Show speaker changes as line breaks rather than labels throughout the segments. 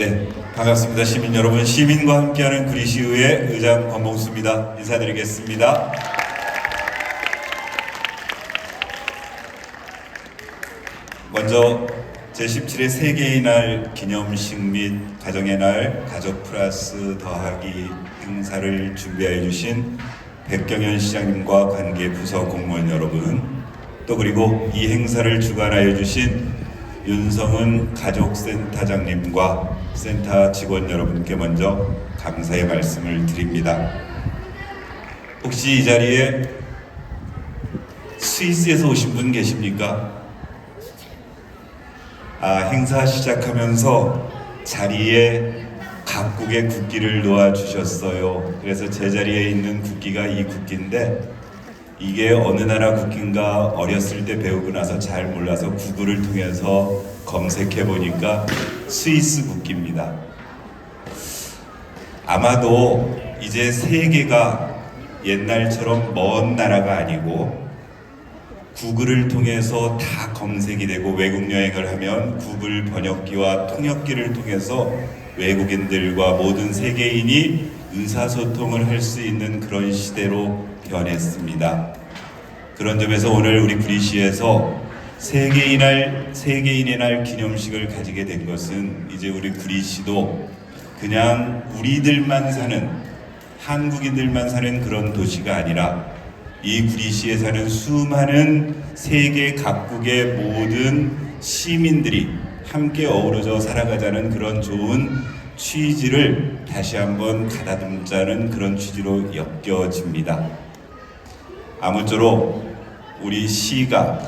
네, 반갑습니다. 시민 여러분, 시민과 함께하는 그리시우의 의장 권봉수입니다. 인사드리겠습니다. 먼저 제17회 세계의 날 기념식 및 가정의 날 가족 플러스 더하기 행사를 준비해 주신 백경현 시장님과 관계 부서 공무원 여러분 또 그리고 이 행사를 주관하여 주신 윤성은 가족센터장님과 센터 직원 여러분께 먼저 감사의 말씀을 드립니다. 혹시 이 자리에 스위스에서 오신 분 계십니까? 아, 행사 시작하면서 자리에 각국의 국기를 놓아 주셨어요. 그래서 제 자리에 있는 국기가 이 국기인데 이게 어느 나라 국기인가 어렸을 때 배우고 나서 잘 몰라서 구글을 통해서 검색해 보니까 스위스 국기입니다. 아마도 이제 세계가 옛날처럼 먼 나라가 아니고 구글을 통해서 다 검색이 되고 외국 여행을 하면 구글 번역기와 통역기를 통해서 외국인들과 모든 세계인이 의사소통을 할 수 있는 그런 시대로 변했습니다. 그런 점에서 오늘 우리 구리시에서 세계인 날 세계인의 날 기념식을 가지게 된 것은 이제 우리 구리시도 그냥 우리들만 사는 한국인들만 사는 그런 도시가 아니라 이 구리시에 사는 수많은 세계 각국의 모든 시민들이 함께 어우러져 살아가자는 그런 좋은 취지를 다시 한번 가다듬자는 그런 취지로 엮여집니다. 아무쪼록 우리 시가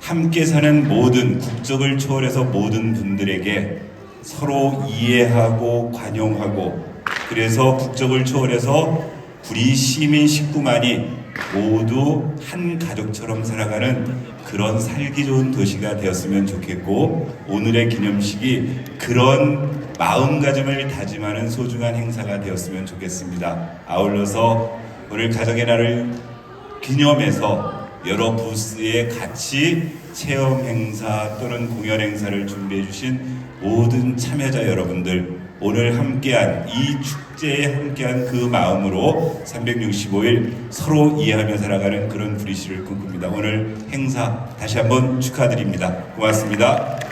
함께 사는 모든 국적을 초월해서 모든 분들에게 서로 이해하고 관용하고 그래서 국적을 초월해서 구리 시민 식구만이 모두 한 가족처럼 살아가는 그런 살기 좋은 도시가 되었으면 좋겠고 오늘의 기념식이 그런 마음가짐을 다짐하는 소중한 행사가 되었으면 좋겠습니다. 아울러서 오늘 가정의 날을 기념해서 여러 부스에 같이 체험 행사 또는 공연 행사를 준비해 주신 모든 참여자 여러분들 오늘 함께한 이 축제에 함께한 그 마음으로 365일 서로 이해하며 살아가는 그런 브리시를 꿈꿉니다. 오늘 행사 다시 한번 축하드립니다. 고맙습니다.